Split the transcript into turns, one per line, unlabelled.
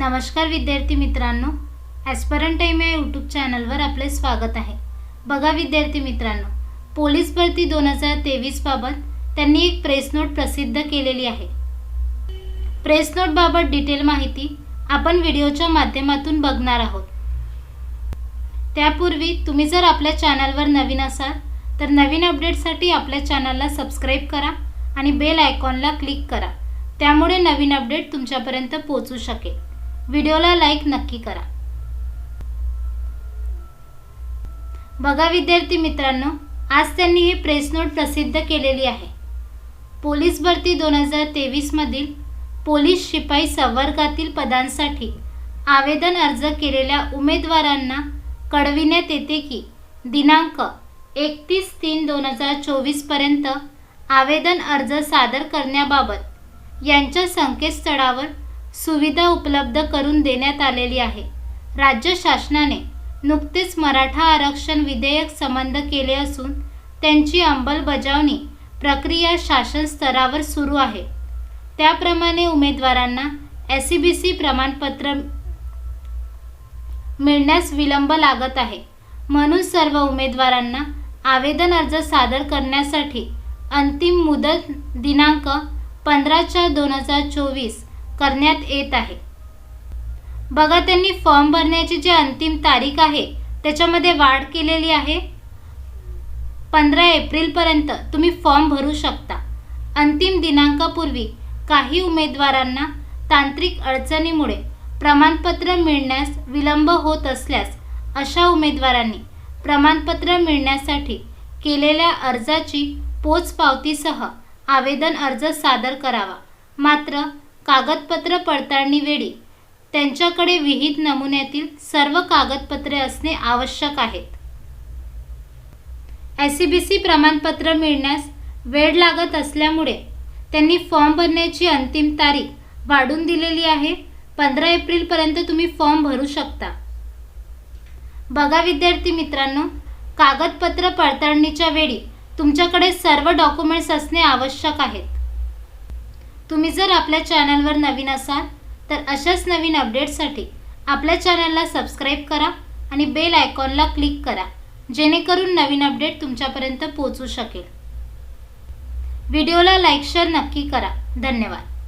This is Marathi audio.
नमस्कार विद्यार्थी मित्रांनो ॲस्परंट टाईम या यूट्यूब चॅनलवर आपले स्वागत आहे. बघा विद्यार्थी मित्रांनो पोलीस भरती दोन हजार तेवीसबाबत त्यांनी एक प्रेस नोट प्रसिद्ध केलेली आहे. प्रेस नोटबाबत डिटेल माहिती आपण व्हिडिओच्या माध्यमातून बघणार आहोत. त्यापूर्वी तुम्ही जर आपल्या चॅनलवर नवीन असाल तर नवीन अपडेटसाठी आपल्या चॅनलला सबस्क्राईब करा आणि बेल आयकॉनला क्लिक करा. त्यामुळे नवीन अपडेट तुमच्यापर्यंत पोहोचू शकेल. व्हिडिओला लाईक नक्की करा. बघा विद्यार्थी मित्रांनो आज त्यांनी ही प्रेस नोट प्रसिद्ध केलेली आहे. पोलीस भरती दोन हजार तेवीसमधील पोलीस शिपाई संवर्गातील पदांसाठी आवेदन अर्ज केलेल्या उमेदवारांना कळविण्यात येते की दिनांक एकतीस तीन दोन हजार चोवीसपर्यंत आवेदन अर्ज सादर करण्याबाबत यांच्या संकेतस्थळावर सुविधा उपलब्ध करून देण्यात आलेली आहे. राज्य शासनाने नुकतेच मराठा आरक्षण विधेयक संबंध केले असून त्यांची अंमलबजावणी प्रक्रिया शासन स्तरावर सुरू आहे. त्याप्रमाणे उमेदवारांना एस सी बी सी प्रमाणपत्र मिळण्यास विलंब लागत आहे. म्हणून सर्व उमेदवारांना आवेदन अर्ज सादर करण्यासाठी अंतिम मुदत दिनांक पंधरा चार दोन हजार चोवीस करण्यात येत आहे. बघा त्यांनी फॉर्म भरण्याची जी अंतिम तारीख आहे त्याच्यामध्ये वाढ केलेली आहे. पंधरा एप्रिलपर्यंत तुम्ही फॉर्म भरू शकता. अंतिम दिनांकापूर्वी काही उमेदवारांना तांत्रिक अडचणीमुळे प्रमाणपत्र मिळण्यास विलंब होत असल्यास अशा उमेदवारांनी प्रमाणपत्र मिळण्यासाठी केलेल्या अर्जाची पोचपावतीसह आवेदन अर्ज सादर करावा. मात्र कागदपत्र पडताळणीवेळी त्यांच्याकडे विहित नमुन्यातील सर्व कागदपत्रे असणे आवश्यक आहेत. एस सी बी सी प्रमाणपत्र मिळण्यास वेळ लागत असल्यामुळे त्यांनी फॉर्म भरण्याची अंतिम तारीख वाढून दिलेली आहे. पंधरा एप्रिलपर्यंत तुम्ही फॉर्म भरू शकता. बघा विद्यार्थी मित्रांनो कागदपत्र पडताळणीच्या वेळी तुमच्याकडे सर्व डॉक्युमेंट्स असणे आवश्यक आहेत. तुम्ही जर आपल्या चॅनलवर नवीन असाल तर अशाच नवीन अपडेट्ससाठी आपल्या चॅनलला सबस्क्राईब करा आणि बेल आयकॉनला क्लिक करा जेणेकरून नवीन अपडेट तुमच्यापर्यंत पोहोचू शकेल. व्हिडिओला लाईक शेअर नक्की करा. धन्यवाद.